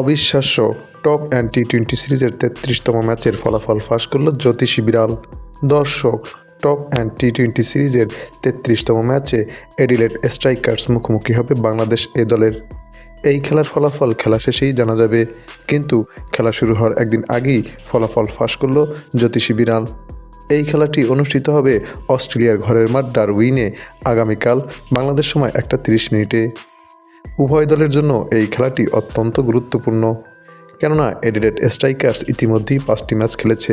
অবিশ্বাস্য top and T twenty সিরিজের তেত্রিশতম ম্যাচের ফলাফল ফাঁস করল জ্যোতিষী বিড়াল। দর্শক, টপ অ্যান্ড টি টোয়েন্টি সিরিজের তেত্রিশতম ম্যাচে এডিলেট স্ট্রাইকার্স মুখোমুখি হবে বাংলাদেশ এ দলের। এই খেলার ফলাফল খেলা শেষেই জানা যাবে, কিন্তু খেলা শুরু হওয়ার একদিন আগেই ফলাফল ফাঁস করল জ্যোতিষী বিড়াল। এই খেলাটি অনুষ্ঠিত হবে অস্ট্রেলিয়ার ঘরের মাঠ ডারউইনে আগামীকাল বাংলাদেশ সময় একটা তিরিশ মিনিটে। উভয় দলের জন্য এই খেলাটি অত্যন্ত গুরুত্বপূর্ণ। কেননা এডিলেট স্ট্রাইকার্স ইতিমধ্যেই পাঁচটি ম্যাচ খেলেছে,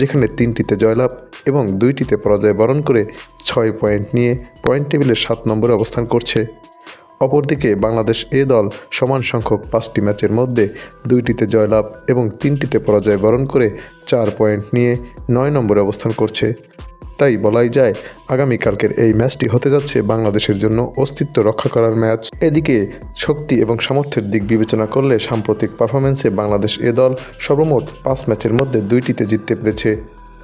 যেখানে তিনটিতে জয়লাভ এবং দুইটিতে পরাজয় বরণ করে ছয় পয়েন্ট নিয়ে পয়েন্ট টেবিলের সাত নম্বরে অবস্থান করছে। অপরদিকে বাংলাদেশ এ দল সমান সংখ্যক পাঁচটি ম্যাচের মধ্যে দুইটিতে জয়লাভ এবং তিনটিতে পরাজয় বরণ করে চার পয়েন্ট নিয়ে নয় নম্বরে অবস্থান করছে। তাই বলাই যায়, আগামীকালকের এই ম্যাচটি হতে যাচ্ছে বাংলাদেশের জন্য অস্তিত্ব রক্ষা করার ম্যাচ। এদিকে, শক্তি এবং সামর্থ্যের দিক বিবেচনা করলে সাম্প্রতিক পারফরমেন্সে বাংলাদেশ এ দল সর্বমোট পাঁচ ম্যাচের মধ্যে দুইটিতে জিততে পেরেছে।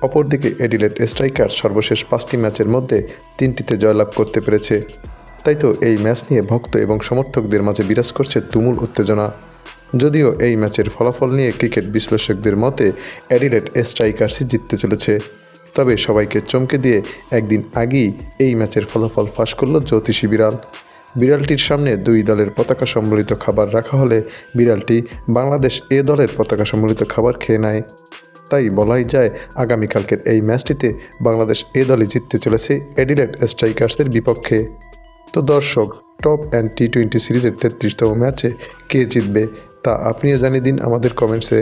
অপরদিকে এডিলেট স্ট্রাইকার সর্বশেষ পাঁচটি ম্যাচের মধ্যে তিনটিতে জয়লাভ করতে পেরেছে। তাই তো এই ম্যাচ নিয়ে ভক্ত এবং সমর্থকদের মাঝে বিরাজ করছে তুমুল উত্তেজনা। যদিও এই ম্যাচের ফলাফল নিয়ে ক্রিকেট বিশ্লেষকদের মতে অ্যাডিলেট স্ট্রাইকার্সই জিততে চলেছে। তবে সবাইকে চমকে দিয়ে একদিন আগেই এই ম্যাচের ফলাফল ফাঁস করল জ্যোতিষী বিড়াল। বিড়ালটির সামনে দুই দলের পতাকা সম্বলিত খাবার রাখা হলে বিড়ালটি বাংলাদেশ এ দলের পতাকা সম্বলিত খাবার খেয়ে নেয়। তাই বলাই যায়, আগামীকালকের এই ম্যাচটিতে বাংলাদেশ এ দলে জিততে চলেছে এডিলেট স্ট্রাইকার্সের বিপক্ষে। তো দর্শক, টপ অ্যান্ড টি টোয়েন্টি সিরিজের তেত্রিশতম ম্যাচে কে জিতবে তা আপনিও জানিয়ে দিন আমাদের কমেন্টসে।